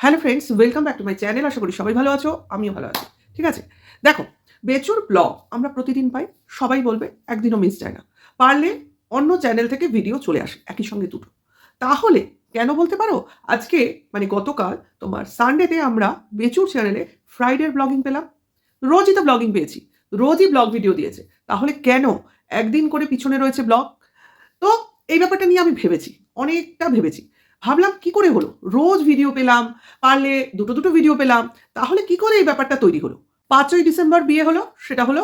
Hello friends, welcome back to my channel. আশা করি সবাই ভালো আছো, আমিও ভালো আছি, ঠিক আছে? দেখো, বেচুর ব্লগ আমরা প্রতিদিন পাই, সবাই বলবে একদিনও মিস যায় না। পারলে অন্য চ্যানেল থেকে ভিডিও চলে আসে, একই সঙ্গে দুটো। তাহলে কেন বলতে পারো? আজকে মানে গতকাল তোমার সানডেতে আমরা বেচুর চ্যানেলে ফ্রাইডের ব্লগিং পেলাম। রোজই তো ব্লগিং পেয়েছি, রোজই ব্লগ ভিডিও দিয়েছে। তাহলে কেন একদিন করে পিছনে রয়েছে ব্লগ তো এই ব্যাপারটা নিয়ে আমি ভেবেছি, অনেকটা ভেবেছি। ভাবলাম কি করে হলো? রোজ ভিডিও পেলাম, পারলে দুটো দুটো ভিডিও পেলাম, তাহলে কি করে এই ব্যাপারটা তৈরি হলো? পাঁচই ডিসেম্বর বিয়ে হলো, সেটা হলো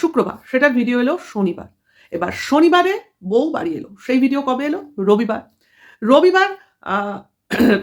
শুক্রবার, সেটার ভিডিও এলো শনিবার। এবার শনিবারে বউ বাড়ি এলো, সেই ভিডিও কবে এলো? রবিবার। রবিবার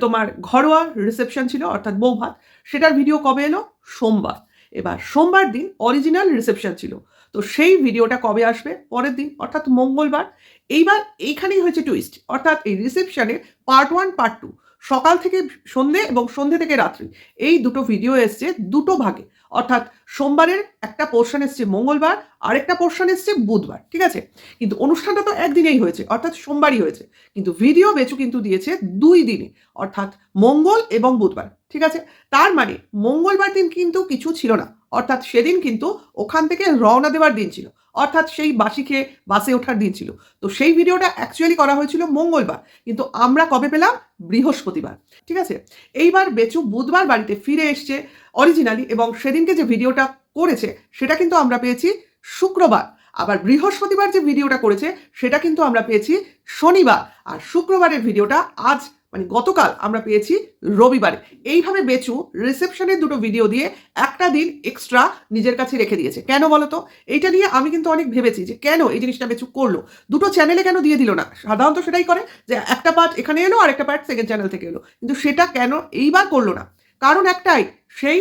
তোমার ঘরোয়া রিসেপশন ছিল, অর্থাৎ বউ ভাত সেটার ভিডিও কবে এলো? সোমবার। এবার সোমবার দিন অরিজিনাল রিসেপশন ছিল। তো সেই ভিডিওটা কবে আসবে? পরের দিন, অর্থাৎ মঙ্গলবার। এইবার এইখানেই হয়েছে টুইস্ট অর্থাৎ এই রিসেপশনের পার্ট ওয়ান পার্ট টু সকাল থেকে সন্ধে এবং সন্ধে থেকে রাত্রি, এই দুটো ভিডিও এসছে দুটো ভাগে। অর্থাৎ সোমবারের একটা পোর্শন এসছে মঙ্গলবার, আরেকটা পোর্শন এসছে বুধবার, ঠিক আছে? কিন্তু অনুষ্ঠানটা তো একদিনেই হয়েছে, অর্থাৎ সোমবারই হয়েছে। কিন্তু ভিডিও বেচু কিন্তু দিয়েছে দুই দিনে, অর্থাৎ মঙ্গল এবং বুধবার। ঠিক আছে? তার মানে মঙ্গলবার দিন কিন্তু কিছু ছিল না। অর্থাৎ সেদিন কিন্তু ওখান থেকে রওনা দেওয়ার দিন ছিল। অর্থাৎ সেই বাসি খেয়ে বাসে ওঠার দিন ছিল। তো সেই ভিডিওটা অ্যাকচুয়ালি করা হয়েছিল মঙ্গলবার। কিন্তু আমরা কবে পেলাম? বৃহস্পতিবার। ঠিক আছে? এইবার বেচু বুধবার বাড়িতে ফিরে এসছে অরিজিনালি এবং সেদিনকে যে ভিডিওটা করেছে, সেটা কিন্তু আমরা পেয়েছি শুক্রবার। আবার বৃহস্পতিবার যে ভিডিওটা করেছে, সেটা কিন্তু আমরা পেয়েছি শনিবার। আর শুক্রবারের ভিডিওটা আজ মানে গতকাল আমরা পেয়েছি রবিবারে। এইভাবে বেচু রিসেপশনের দুটো ভিডিও দিয়ে একটা দিন এক্সট্রা নিজের কাছে রেখে দিয়েছে। কেন বলো তো এইটা নিয়ে আমি কিন্তু অনেক ভেবেছি যে কেন এই জিনিসটা বেচু করল? দুটো চ্যানেলে কেন দিয়ে দিল না? সাধারণত সেটাই করে যে একটা পার্ট এখানে এলো আর একটা পার্ট সেকেন্ড চ্যানেল থেকে এলো। কিন্তু সেটা কেন এইবার করল না? কারণ একটাই, সেই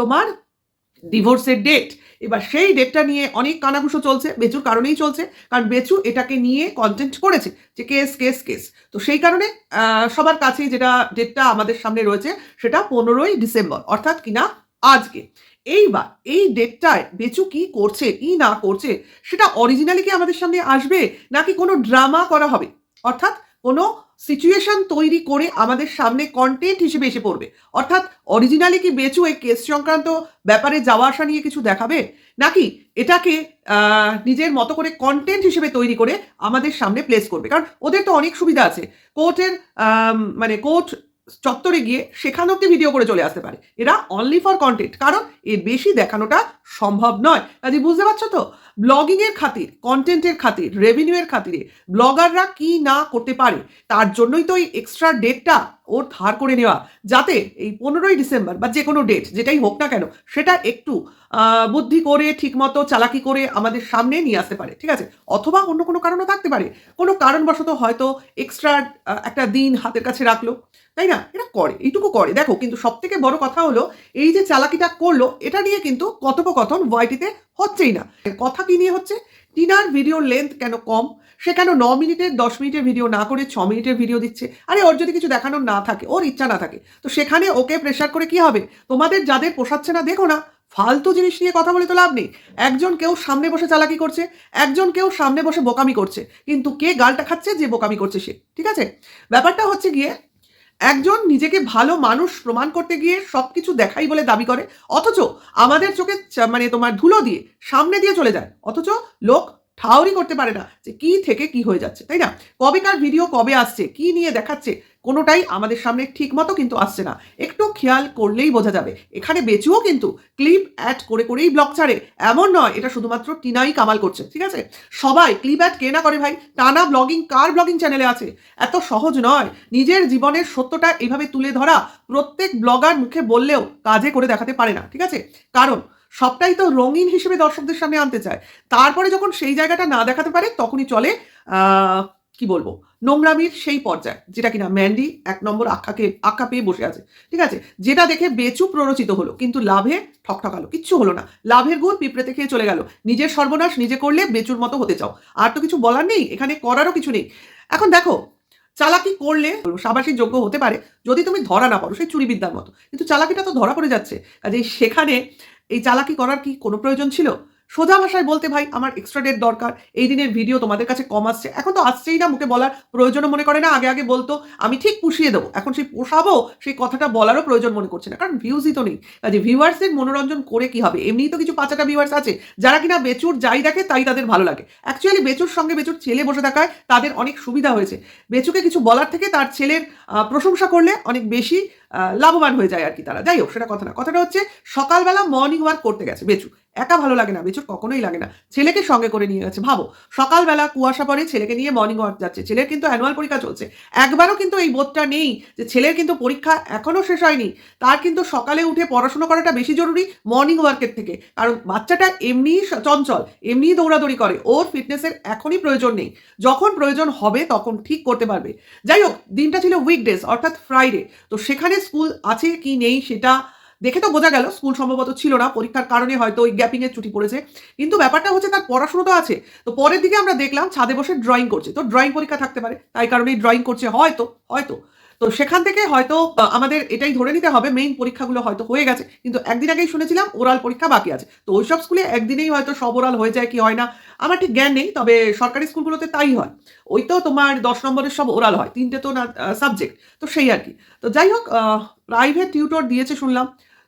তোমার ডিভোর্সের ডেট এবার সেই ডেটটা নিয়ে অনেক কানাঘুষো চলছে, বেচুর কারণেই চলছে, কারণ বেচু এটাকে নিয়ে কন্টেন্ট করেছে যে কেস কেস কেস তো সেই কারণে সবার কাছেই যেটা ডেটটা আমাদের সামনে রয়েছে সেটা পনেরোই ডিসেম্বর, অর্থাৎ কিনা আজকে। এইবার এই ডেটটায় বেচু কি করছে, কি না করছে, সেটা অরিজিনালি কি আমাদের সামনে আসবে, নাকি কোনো ড্রামা করা হবে? অর্থাৎ কোনো সিচুয়েশন তৈরি করে আমাদের সামনে কন্টেন্ট হিসেবে এসে পড়বে। অর্থাৎ অরিজিনালি কি বেচু এই কেস সংক্রান্ত ব্যাপারে যাওয়া আসা নিয়ে কিছু দেখাবে? নাকি এটাকে নিজের মতো করে কন্টেন্ট হিসেবে তৈরি করে আমাদের সামনে প্লেস করবে? কারণ ওদের তো অনেক সুবিধা আছে। কোর্টের মানে কোর্ট চত্বরে গিয়ে সেখান অব্দি ভিডিও করে চলে আসতে পারে। এরা অনলি ফর কন্টেন্ট কারণ এর বেশি দেখানোটা সম্ভব নয়। কাজে বুঝতে পারছ তো? ব্লগিংয়ের খাতির কন্টেন্টের খাতির রেভিনিউয়ের খাতিরে ব্লগাররা কি না করতে পারে, তার জন্যই তো এই এক্সট্রা ডেটটা ওর ধার করে নেওয়া। যাতে এই পনেরোই ডিসেম্বর বা যে কোনো ডেট যেটাই হোক না কেন, সেটা একটু বুদ্ধি করে, ঠিকমতো, চালাকি করে আমাদের সামনে নিয়ে আসতে পারে, ঠিক আছে? অথবা অন্য কোনো কারণও থাকতে পারে। কোনো কারণবশত হয়তো এক্সট্রা একটা দিন হাতের কাছে রাখল, তাই না? এটা করে, এইটুকু করে। দেখো, কিন্তু সব থেকে বড় কথা হলো, এই যে চালাকিটা করল, এটা নিয়ে কিন্তু কথোপকথন ওয়াইটিতে হচ্ছেই না। কথা কি নিয়ে হচ্ছে? টিনার ভিডিওর লেন্থ কেন কম? সে কেন ন মিনিটের দশ মিনিটের ভিডিও না করে ছ মিনিটের ভিডিও দিচ্ছে? আরে ওর যদি কিছু দেখানোর না থাকে, ওর ইচ্ছা না থাকে, তো সেখানে ওকে প্রেশার করে কি হবে? তোমাদের যাদের পোষাচ্ছে না, দেখো না, ফালতু জিনিস নিয়ে কথা বলে তো লাভ নেই। একজন কেউ সামনে বসে চালাকি করছে, একজন কেউ সামনে বসে বোকামি করছে, কিন্তু কে গালটা খাচ্ছে যে বোকামি করছে সে? ঠিক আছে? ব্যাপারটা হচ্ছে গিয়ে একজন নিজেকে ভালো মানুষ প্রমাণ করতে গিয়ে সবকিছু দেখাই বলে দাবি করে, অথচ আমাদের চোখে মানে তোমার ধুলো দিয়ে সামনে দিয়ে চলে যায়, অথচ লোক ঠাউরি করতে পারে না যে কি থেকে কি হয়ে যাচ্ছে, তাই না? কবে কার ভিডিও কবে আসছে, কি নিয়ে দেখাচ্ছে কোনোটাই আমাদের সামনে ঠিক মতো কিন্তু আসছে না। একটু খেয়াল করলেই বোঝা যাবে। এখানে বেচুও কিন্তু ক্লিপ অ্যাড করে করেই ব্লগ ছাড়ে। এমন নয়, এটা শুধুমাত্র টিনাই কামাল করছে, ঠিক আছে? সবাই ক্লিপ অ্যাড কে না করে ভাই? টানা ব্লগিং কার ব্লগিং চ্যানেলে আছে? এত সহজ নয়। নিজের জীবনের সত্যটা এইভাবে তুলে ধরা প্রত্যেক ব্লগার মুখে বললেও কাজে করে দেখাতে পারে না, ঠিক আছে? কারণ সবটাই তো রঙিন হিসেবে দর্শকদের সামনে আনতে চায়। তারপরে যখন সেই জায়গাটা না দেখাতে পারে, তখনই চলে কি বলব? নোংরামির সেই পর্যায়ে, যেটা কিনা ম্যান্ডি এক নম্বর আখ্যাকে, আখ্যা পেয়ে বসে আছে। ঠিক আছে? যেটা দেখে বেচু প্ররোচিত হলো, কিন্তু লাভে ঠকঠকালো, কিচ্ছু হলো না। লাভের গুড় পিঁপড়েতে খেয়ে চলে গেল। নিজের সর্বনাশ নিজে করলে বেচুর মতো হতে চাও। আর তো কিছু বলার নেই, এখানে করারও কিছু নেই। এখন দেখো, চালাকি করলে সাবাসী যোগ্য হতে পারে যদি তুমি ধরা না পারো সেই চুরিবিদ্যার মতো। কিন্তু চালাকিটা তো ধরা পড়ে যাচ্ছে। কাজেই সেখানে এই চালাকি করার কি কোনো প্রয়োজন ছিল? সোজা ভাষায় বলতে, ভাই, আমার এক্সট্রা ডেট দরকার। এই দিনের ভিডিও তোমাদের কাছে কম আসছে। এখন তো আসছেই না মুখে বলার প্রয়োজনও মনে করে না। আগে আগে বলতো, আমি ঠিক পুষিয়ে দেবো। এখন সেই পোষাবো, সেই কথাটা বলারও প্রয়োজন মনে করছে না। কারণ ভিউজই তো নেই। কাজে ভিউয়ার্সের মনোরঞ্জন করে কি হবে? এমনিই তো কিছু পাঁচাটা ভিউয়ার্স আছে। যারা কিনা বেচুর যাই দেখে, তাই তাদের ভালো লাগে। অ্যাকচুয়ালি বেচুর সঙ্গে বেচুর ছেলে বসে থাকায় তাদের অনেক সুবিধা হয়েছে। বেচুকে কিছু বলার থেকে তার ছেলের প্রশংসা করলে অনেক বেশি লাভবান হয়ে যায় আর কি তারা। যাই হোক, সেটা কথা না। কথাটা হচ্ছে, সকালবেলা মর্নিং ওয়াক করতে গেছে। বেচু, একা ভালো লাগে না। বেচুর কখনোই লাগে না। ছেলেকে সঙ্গে করে নিয়ে গেছে। ভাবো, সকালবেলা কুয়াশা পরে ছেলেকে নিয়ে মর্নিং ওয়াক যাচ্ছে। ছেলের কিন্তু অ্যানুয়াল পরীক্ষা চলছে। একবারও কিন্তু এই বোধটা নেই যে ছেলের কিন্তু পরীক্ষা এখনও শেষ হয়নি। তার কিন্তু সকালে উঠে পড়াশোনা করাটা বেশি জরুরি মর্নিং ওয়ার্কের থেকে। কারণ বাচ্চাটা এমনিই চঞ্চল, এমনিই দৌড়াদৌড়ি করে। ওর ফিটনেসের এখনই প্রয়োজন নেই। যখন প্রয়োজন হবে তখন ঠিক করতে পারবে। যাই হোক, দিনটা ছিল উইকডেজ অর্থাৎ ফ্রাইডে তো সেখানে স্কুল আছে কি নেই সেটা দেখে তো বোঝা গেল, স্কুল সম্ভবত ছিল না, পরীক্ষার কারণে হয়তো ওই গ্যাপিং এর ছুটি পড়েছে। কিন্তু ব্যাপারটা হচ্ছে তার পড়াশুনো তো আছে। তো পরের দিকে আমরা দেখলাম ছাদে বসে ড্রয়িং করছে। তো ড্রয়িং পরীক্ষা থাকতে পারে, তাই কারণে ড্রয়িং করছে হয়তো হয়তো। তো সেখান থেকে হয়তো আমাদের এটাই ধরে নিতে হবে মেইন পরীক্ষাগুলো হয়তো হয়ে গেছে। কিন্তু একদিন আগেই শুনেছিলাম ওরাল পরীক্ষা বাকি আছে। তো ওইসব স্কুলে একদিনেই হয়তো সব ওরাল হয়ে যায় কি হয় না, আমার ঠিক জ্ঞান নেই, তবে সরকারি স্কুলগুলোতে তাই হয়। ওই তো তোমার দশ নম্বরের সব ওরাল হয়, তিনটে তো না সাবজেক্ট তো সেই আর কি। তো যাই হোক প্রাইভেট টিউটর দিয়েছে শুনলাম।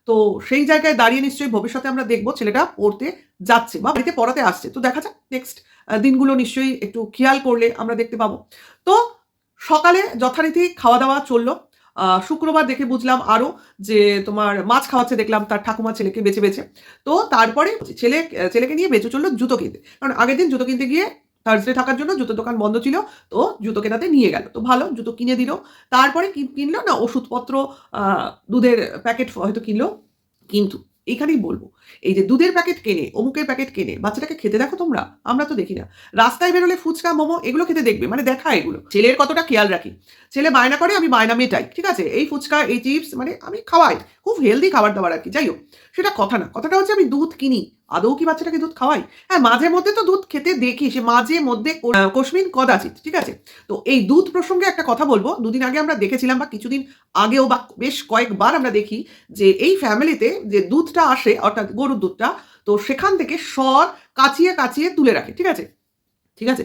তো সেই জায়গায় দাঁড়িয়ে নিশ্চয়ই ভবিষ্যতে আমরা দেখব ছেলেটা পড়তে যাচ্ছে বা বাড়িতে পড়াতে আসছে। তো দেখা যাক নেক্সট দিনগুলো নিশ্চয়ই একটু খেয়াল করলে আমরা দেখতে পাবো। তো সকালে যথারীতি খাওয়া দাওয়া চলল শুক্রবার দেখে বুঝলাম আরও যে তোমার মাছ খাওয়াচ্ছে দেখলাম তার ঠাকুমা ছেলেকে বেছে বেছে। তো তারপরে ছেলে, ছেলেকে নিয়ে বেঁচে চলল জুতো কিনতে। কারণ আগের দিন জুতো কিনতে গিয়ে থার্সডে থাকার জন্য জুতো দোকান বন্ধ ছিল, তো জুতো কেনাতে নিয়ে গেল। তো ভালো, জুতো কিনে দিল। তারপরে কিনলো না ওষুধপত্র দুধের প্যাকেট হয়তো কিনলো, কিন্তু এইখানেই বলব। এই যে দুধের প্যাকেট কেনে, অমুকের প্যাকেট কেনে, বাচ্চাটাকে খেতে দেখো তোমরা, আমরা তো দেখি না। রাস্তায় বেরোলে ফুচকা, মোমো, এগুলো খেতে দেখবে মানে দেখা এগুলো। ছেলের কতটা খেয়াল রাখি। ছেলে বায়না করে, আমি বায়না মেটাই, ঠিক আছে? এই ফুচকা, এই চিপস মানে আমি খাওয়াই, খুব হেলদি খাবার দাবার আর কি, যাই হোক। সেটা কথা না, কথাটা হচ্ছে আমি দুধ কিনি। আদৌ কি বাচ্চাটাকে দুধ খাওয়াই? হ্যাঁ মাঝে মধ্যে তো দুধ খেতে দেখি, সে মাঝে মধ্যে কশ্মিন কদাচিত ঠিক আছে? তো এই দুধ প্রসঙ্গে একটা কথা বলব। দুদিন আগে আমরা দেখেছিলাম বা কিছুদিন আগেও বা বেশ কয়েকবার আমরা দেখি যে এই ফ্যামিলিতে যে দুধটা আসে, অর্থাৎ গরুর দুধটা, তো সেখান থেকে স্বর কাচিয়ে কাচিয়ে তুলে রাখে, ঠিক আছে? ঠিক আছে?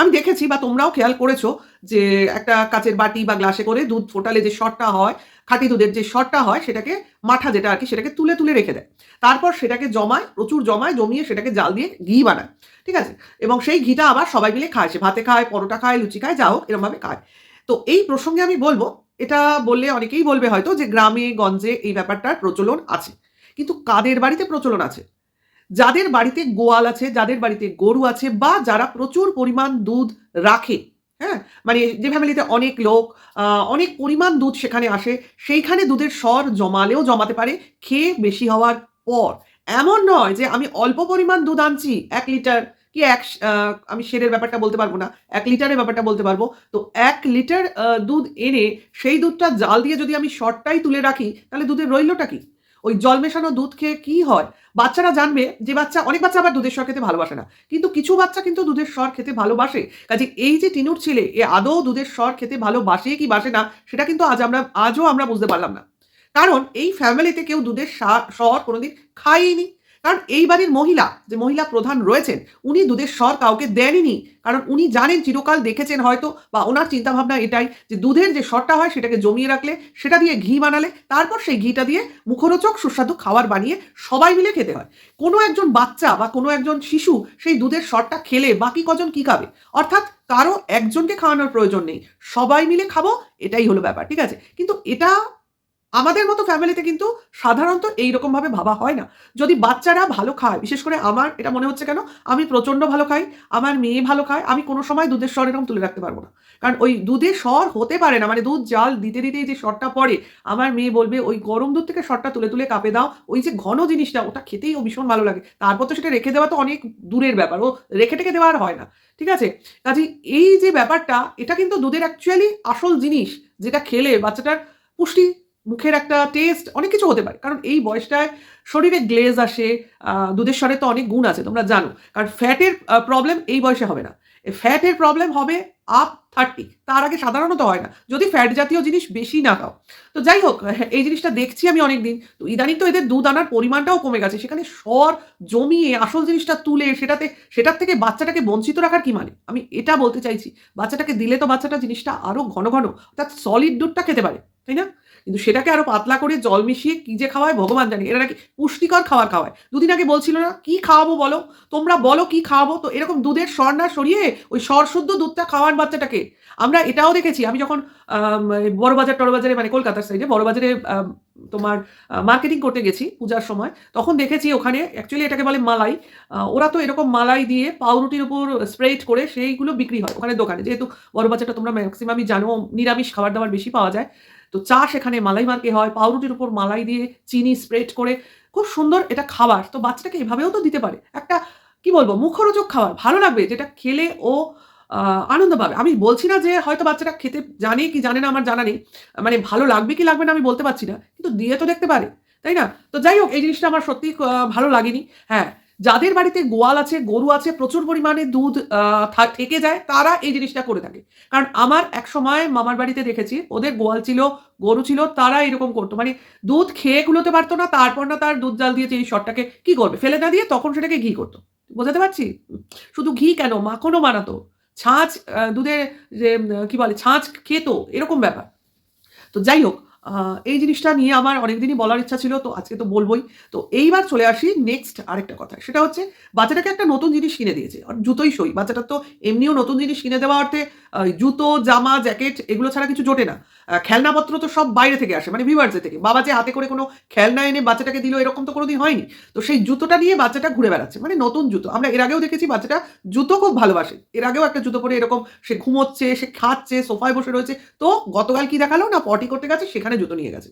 আমি দেখেছি বা তোমরাও খেয়াল করেছ যে একটা কাচের বাটি বা গ্লাসে করে দুধ ফোটালে যে শটটা হয়, খাঁটি দুধের যে শটটা হয়, সেটাকে মাঠা যেটা আর কি, সেটাকে তুলে তুলে রেখে দেয়। তারপর সেটাকে জমায়, প্রচুর জমায়, জমিয়ে সেটাকে জাল দিয়ে ঘি বানায়। ঠিক আছে? এবং সেই ঘিটা আবার সবাই মিলে খায়। সে ভাতে খায়, পরোটা খায়, লুচি খায়, যা হোক, এরমভাবে খায়। তো এই প্রসঙ্গে আমি বলব, এটা বললে অনেকেই বলবে হয়তো যে গ্রামে, গঞ্জে এই ব্যাপারটার প্রচলন আছে। কিন্তু কাদের বাড়িতে প্রচলন আছে? যাদের বাড়িতে গোয়াল আছে, যাদের বাড়িতে গরু আছে বা যারা প্রচুর পরিমাণ দুধ রাখে হ্যাঁ? মানে যে ফ্যামিলিতে অনেক লোক অনেক পরিমাণ দুধ সেখানে আসে, সেইখানে দুধের স্বর জমালেও জমাতে পারে খেয়ে বেশি হওয়ার পর। এমন নয় যে আমি অল্প পরিমাণ দুধ আনছি, এক লিটার, কি এক আমি শেরের ব্যাপারটা বলতে পারব না, এক লিটারের ব্যাপারটা বলতে পারব। তো এক লিটার দুধ এনে সেই দুধটা জাল দিয়ে যদি আমি শর্টটাই তুলে রাখি, তাহলে দুধের রইলটা কি? ওই জল মেশানো দুধ খেয়ে কি হয়? বাচ্চারা জানবে যে বাচ্চা, অনেক বাচ্চা আবার দুধের স্বর খেতে ভালোবাসে না। কিন্তু কিছু বাচ্চা কিন্তু দুধের স্বর খেতে ভালোবাসে। কাজে এই যে টিনুর ছেলে, এ আদৌ দুধের স্বর খেতে ভালোবাসে কি বাসে না, সেটা কিন্তু আজ আমরা, আজও আমরা বুঝতে পারলাম না। কারণ এই ফ্যামিলিতে কেউ দুধের স্বর কোনোদিন খায়নি। কারণ এই বাড়ির মহিলা, যে মহিলা প্রধান রয়েছেন, উনি দুধের স্বর কাউকে দেননি। কারণ উনি জানেন চিরকাল দেখেছেন হয়তো, বা ওনার চিন্তাভাবনা এটাই যে দুধের যে স্বরটা হয় সেটাকে জমিয়ে রাখলে, সেটা দিয়ে ঘি বানালে, তারপর সেই ঘিটা দিয়ে মুখরোচক সুস্বাদু খাবার বানিয়ে সবাই মিলে খেতে হয়। কোনো একজন বাচ্চা বা কোনো একজন শিশু সেই দুধের স্বরটা খেলে বাকি কজন কি খাবে? অর্থাৎ কারও একজনকে খাওয়ানোর প্রয়োজন নেই। সবাই মিলে খাব, এটাই হলো ব্যাপার, ঠিক আছে? কিন্তু এটা আমাদের মতো ফ্যামিলিতে কিন্তু সাধারণত এইরকম ভাবে হয় না। যদি বাচ্চারা ভালো খায়, বিশেষ করে আমার, এটা মনে হচ্ছে কেন? আমি প্রচণ্ড ভালো খাই, আমার মেয়ে ভালো খায়, আমি কোনো সময় দুধের স্বর এরকম তুলে রাখতে পারব না। কারণ ওই দুধের স্বর হতে পারে না মানে দুধ জাল দিতে দিতেই যে স্বরটা পড়ে, আমার মেয়ে বলবে, ওই গরম দুধ থেকে স্বরটা তুলে তুলে কাপে দাও, ওই যে ঘন জিনিসটা, ওটা খেতেই ও ভীষণ ভালো লাগে। তারপর তো সেটা রেখে দেওয়া তো অনেক দূরের ব্যাপার, ও রেখে টেখে দেওয়া আর হয় না। ঠিক আছে? কাজে এই যে ব্যাপারটা, এটা কিন্তু দুধের অ্যাকচুয়ালি আসল জিনিস, যেটা খেলে বাচ্চাটার পুষ্টি মুখের একটা টেস্ট অনেক কিছু হতে পারে। কারণ এই বয়সটায় শরীরে গ্লেজ আসে দুধের স্বরে তো অনেক গুণ আছে তোমরা জানো। কারণ ফ্যাটের প্রবলেম এই বয়সে হবে না। ফ্যাটের প্রবলেম হবে আপ থার্টি তার আগে সাধারণত হয় না। যদি ফ্যাট জাতীয় জিনিস বেশি না খাও। তো যাই হোক হ্যাঁ, এই জিনিসটা দেখছি আমি অনেকদিন। তো ইদানিং তো এদের দুধ আনার পরিমাণটাও কমে গেছে। সেখানে স্বর জমিয়ে আসল জিনিসটা তুলে সেটাতে সেটার থেকে বাচ্চাটাকে বঞ্চিত রাখার কি মানে? আমি এটা বলতে চাইছি বাচ্চাটাকে দিলে তো বাচ্চাটা জিনিসটা আরও ঘন ঘন অর্থাৎ সলিড দুধটা খেতে পারে তাই না? কিন্তু সেটাকে আরও পাতলা করে জল মিশিয়ে কি যে খাওয়ায় ভগবান জানি। এরা নাকি পুষ্টিকর খাবার খাওয়ায়। দুদিন আগে বলছিল না, কি খাওয়াবো বলো? তোমরা বলো কি খাওয়াবো? তো এরকম দুধের স্বর না সরিয়ে ওই স্বর শুদ্ধ দুধটা খাওয়ান বাচ্চাটাকে। আমরা এটাও দেখেছি। আমি যখন বড়বাজার, টড়বাজারে মানে কলকাতার সাইডে বড়বাজারে তোমার মার্কেটিং করতে গেছি পূজার সময়, তখন দেখেছি ওখানে অ্যাকচুয়ালি এটাকে বলে মালাই। ওরা তো এরকম মালাই দিয়ে পাউরুটির উপর স্প্রেড করে সেইগুলো বিক্রি হয় ওখানে দোকানে। যেহেতু বড়বাজারটা তোমরা ম্যাক্সিমামই জানো, নিরামিষ খাবার দাবার বেশি পাওয়া যায়। তো চা সেখানে মালাই মার্কে হয়, পাউরুটির উপর মালাই দিয়ে চিনি স্প্রেড করে, খুব সুন্দর এটা খাবার। তো বাচ্চাটাকে এভাবেও তো দিতে পারে। একটা, কি বলব, মুখরোচক খাবার, ভালো লাগবে, যেটা খেলে ও আনন্দ পাবে। আমি বলছি না যে হয়তো বাচ্চাটা খেতে জানে কি জানে না, আমার জানা নেই। মানে ভালো লাগবে কি লাগবে না আমি বলতে পারছি না। কিন্তু দিয়ে তো দেখতে পারে, তাই না? তো যাই হোক, এই জিনিসটা আমার সত্যি ভালো লাগেনি। হ্যাঁ যাদের বাড়িতে গোয়াল আছে গরু আছে প্রচুর পরিমাণে দুধ থেকে যায় তারা এই জিনিসটা করে থাকে। কারণ আমার এক সময় মামার বাড়িতে দেখেছি ওদের গোয়াল ছিল গরু ছিল তারা এরকম করতো। মানে দুধ খেয়ে গুলোতে পারতো না তারপর না তার দুধ জাল দিয়েছে এই শটটাকে কি করবে? ফেলে না দিয়ে তখন সেটাকে ঘি করতো। বোঝাতে পারছি? শুধু ঘি কেন? মাখনও বানাতো। ছাঁচ আহ, দুধে যে কি বলে ছাঁচ খেতো এরকম ব্যাপার। তো যাই হোক এই জিনিসটা নিয়ে আমার অনেকদিনই বলার ইচ্ছা ছিল, তো আজকে তো বলবোই। তো এইবার চলে আসি নেক্সট আরেকটা কথা সেটা হচ্ছে, বাচ্চাটাকে একটা নতুন জিনিস কিনে দিয়েছে, আর জুতোই সই। বাচ্চাটার তো এমনিও নতুন জিনিস কিনে দেওয়া অর্থে জুতো, জামা জ্যাকেট এগুলো ছাড়া কিছু জোটে না। খেলনাপত্র তো সব বাইরে থেকে আসে মানে ভিভার্সে থেকে। বাবা যে হাতে করে কোনো খেলনা এনে বাচ্চাটাকে দিল, এরকম তো কোনোদিন হয়নি। তো সেই জুতোটা নিয়ে বাচ্চাটা ঘুরে বেড়াচ্ছে মানে নতুন জুতো। আমরা এর আগেও দেখেছি বাচ্চাটা জুতো খুব ভালোবাসে। এর আগেও একটা জুতো পরে এরকম সে ঘুমোচ্ছে, সে খাচ্ছে, সোফায় বসে রয়েছে। তো গতকাল কি দেখাল? না, পটি করতে গেছে, সেখানে জুতো নিয়ে গেছে।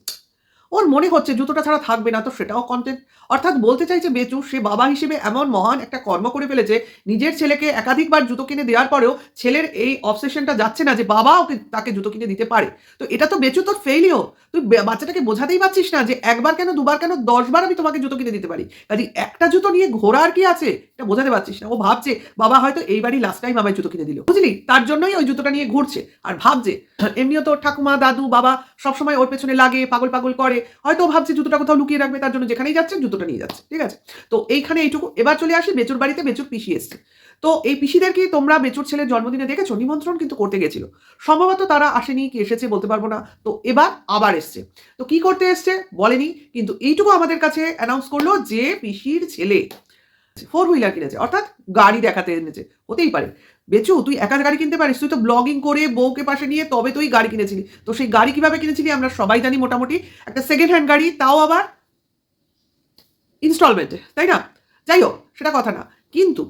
ওর মনে হচ্ছে জুতোটা ছাড়া থাকবে না, তো সেটাও কন্টেন্ট অর্থাৎ বলতে চাইছে বেচু, সে বাবা হিসেবে এমন মহান একটা কর্ম করে ফেলেছে, নিজের ছেলেকে একাধিকবার জুতো কিনে দেওয়ার পরেও ছেলের এই অবসেশনটা যাচ্ছে না যে বাবা ওকে তাকে জুতো কিনে দিতে পারে। তো এটা তো বেচু তোর ফেইলিও তুই বাচ্চাটাকে বোঝাতেই পারছিস না যে একবার কেন, দুবার কেন, দশবার আমি তোমাকে জুতো কিনে দিতে পারি। কাজে একটা জুতো নিয়ে ঘোরার কি আছে, এটা বোঝাতে পারছিস না। ও ভাবছে, বাবা হয়তো এইবারই লাস্ট টাইম আমায় জুতো কিনে দিল। বুঝলি? তার জন্যই ওই জুতোটা নিয়ে ঘুরছে। আর ভাবছে, এমনিও তো ঠাকুমা, দাদু, বাবা সবসময় ওর পেছনে লাগে, পাগল পাগল করে। হয়তো ভাবছে জুতোটা কোথাও লুকিয়ে রাখবে, তার জন্য যেখানেই যাচ্ছে জুতোটা নিয়ে যাচ্ছে, ঠিক আছে? তো এইখানে এইটুকু, এবার চলে আসি বেচুর বাড়িতে বেচুর পিসি এসছে। তো এই পিসিদেরকে তোমরা বেচুর ছেলের জন্মদিনে দেখেছ? নিমন্ত্রণ কিন্তু করতে গেছিল। সম্ভবত তারা আসেনি কি এসেছে বলতে পারব না। তো এবার আবার এসছে। তো কি করতে এসছে? বলেনি, কিন্তু এইটুকু আমাদের কাছে অ্যানাউন্স করল যে পিসির ছেলে ফোর হুইলার কিনেছে, অর্থাৎ গাড়ি দেখাতে এনেছে, হতেই পারে। বেচু, তুই একা গাড়ি কিনতে পারিস, তুই তো ব্লগিং করে বউকে পাশে নিয়ে তবে তুই গাড়ি কিনেছিলি। তো সেই গাড়ি কীভাবে কিনেছিলি আমরা সবাই জানি মোটামুটি। একটা সেকেন্ড হ্যান্ড গাড়ি, তাও আবার ইনস্টলমেন্টে তাই না? যাই হোক, সেটা কথা না। কিন্তু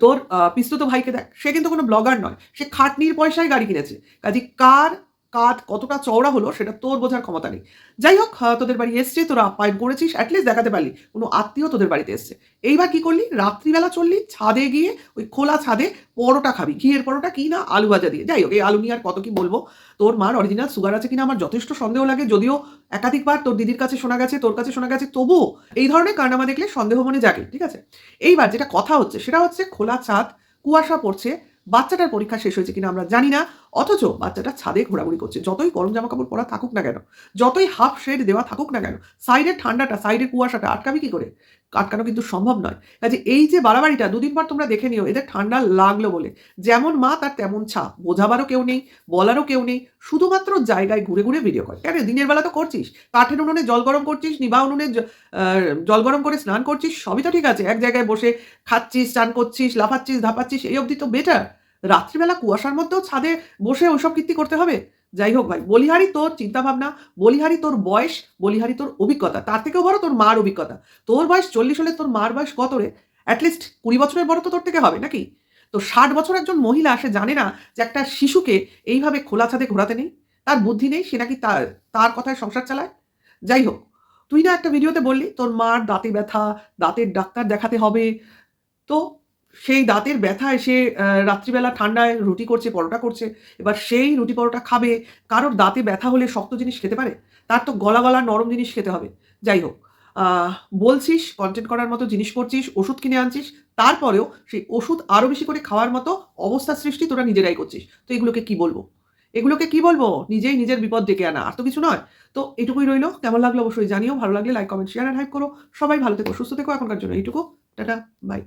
তোর পিস্তুত ভাইকে দেখ, সে কিন্তু কোনো ব্লগার নয়। সে খাটনির পয়সায় গাড়ি কিনেছে। কাজে কার কাত কতটা চওড়া হলো সেটা তোর বোঝার ক্ষমতা নেই। যাই হোক তোদের বাড়ি এসছে, তোরা আপ্যায়ন করেছিস অ্যাটলিস্ট দেখাতে পারলি। কোনো আত্মীয় তোদের বাড়িতে এসছে। এইবার কি করলি? রাত্রিবেলা চললি, ছাদে গিয়ে ওই খোলা ছাদে পরোটা খাবি। ঘিয়ের পরোটা কি না আলু ভাজা দিয়ে। যাই হোক, এই আলু নিয়ে আর কত কি বলব? তোর মার অরিজিনাল সুগার আছে কিনা আমার যথেষ্ট সন্দেহ লাগে। যদিও একাধিকবার তোর দিদির কাছে শোনা গেছে, তোর কাছে শোনা গেছে, তবুও এই ধরনের কারনামা দেখলে সন্দেহ মনে জাগে, ঠিক আছে? এইবার যেটা কথা হচ্ছে সেটা হচ্ছে খোলা ছাদ, কুয়াশা পড়ছে, বাচ্চাটার পরীক্ষা শেষ হয়েছে কিনা আমরা জানি না। অথচ বাচ্চাটা ছাদে ঘোরাঘুরি করছে। যতই গরম জামা কাপড় পরা থাকুক না কেন, যতই হাফ শেড দেওয়া থাকুক না কেন সাইডের ঠান্ডাটা সাইডের কুয়াশাটা আটকাবি কি করে? আটকানো কিন্তু সম্ভব নয়। কাজে এই যে বাড়াবাড়িটা, দুদিন পর তোমরা দেখে নিও, এদের ঠান্ডা লাগল বলে। যেমন মা, তার তেমন ছা বোঝাবারও কেউ নেই, বলারও কেউ নেই। শুধুমাত্র জায়গায় ঘুরে ঘুরে ভিডিও করে। কেন? দিনের বেলা তো করছিস। কাঠের উনুনে জল গরম করছিস, নিবা উনুনে জল গরম করে স্নান করছিস, সবই তো ঠিক আছে। এক জায়গায় বসে খাচ্ছিস স্নান করছিস, লাফাচ্ছিস, ধাপাচ্ছিস, এই অবধি তো বেটার রাত্রিবেলা কুয়াশার মধ্যেও ছাদে বসে ওইসব কীর্তি করতে হবে? যাই হোক ভাই, বলিহারি তোর চিন্তা ভাবনা বলিহারি তোর বয়স, বলিহারি তোর অভিজ্ঞতা, তার থেকেও বড় তোর মার অভিজ্ঞতা। তোর বয়স চল্লিশ হলে তোর মার বয়স কত রে? অ্যাটলিস্ট কুড়ি বছরের বড় তো তোর থেকে হবে নাকি? তো ষাট বছর একজন মহিলা সে জানে না যে একটা শিশুকে এইভাবে খোলা ছাদে ঘোরাতে নেই? তার বুদ্ধি নেই, সে নাকি তার তার কথায় সংসার চালায়? যাই হোক, তুই না একটা ভিডিওতে বললি, তোর মার দাঁতে ব্যথা, দাঁতের ডাক্তার দেখাতে হবে। তো সেই দাঁতের ব্যথা এসে আহ, রাত্রিবেলা ঠান্ডায় রুটি করছে পরোটা করছে এবার সেই রুটি পরোটা খাবে কারোর দাঁতে ব্যথা হলে শক্ত জিনিস খেতে পারে? তার তো গলা গলা নরম জিনিস খেতে হবে। যাই হোক বলছিস কন্টেন্ট করার মতো জিনিস করছিস ওষুধ কিনে আনছিস তারপরেও সেই ওষুধ আরও বেশি করে খাওয়ার মতো অবস্থা সৃষ্টি তোরা নিজেরাই করছিস। তো এগুলোকে কি বলব? এগুলোকে কি বলব? নিজেই নিজের বিপদ ডেকে আনা আর তো কিছু নয়। তো এটুকুই রইল কেমন লাগল অবশ্যই জানিও ভালো লাগলে like comment share and hype করো। সবাই ভালো থেকো সুস্থ থেকো এখনকার জন্য এইটুকু। Tata bye